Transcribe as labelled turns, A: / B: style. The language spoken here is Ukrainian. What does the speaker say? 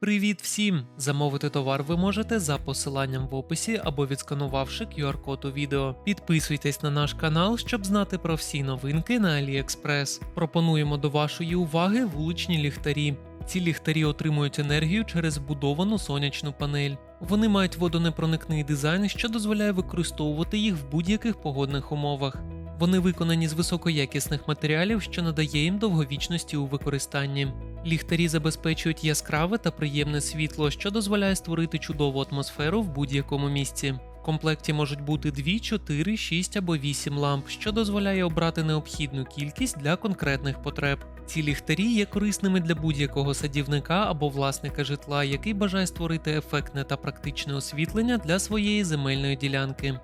A: Привіт всім! Замовити товар ви можете за посиланням в описі або відсканувавши QR-код у відео. Підписуйтесь на наш канал, щоб знати про всі новинки на AliExpress. Пропонуємо до вашої уваги вуличні ліхтарі. Ці ліхтарі отримують енергію через вбудовану сонячну панель. Вони мають водонепроникний дизайн, що дозволяє використовувати їх в будь-яких погодних умовах. Вони виконані з високоякісних матеріалів, що надає їм довговічності у використанні. Ліхтарі забезпечують яскраве та приємне світло, що дозволяє створити чудову атмосферу в будь-якому місці. В комплекті можуть бути 2, 4, 6 або 8 ламп, що дозволяє обрати необхідну кількість для конкретних потреб. Ці ліхтарі є корисними для будь-якого садівника або власника житла, який бажає створити ефектне та практичне освітлення для своєї земельної ділянки.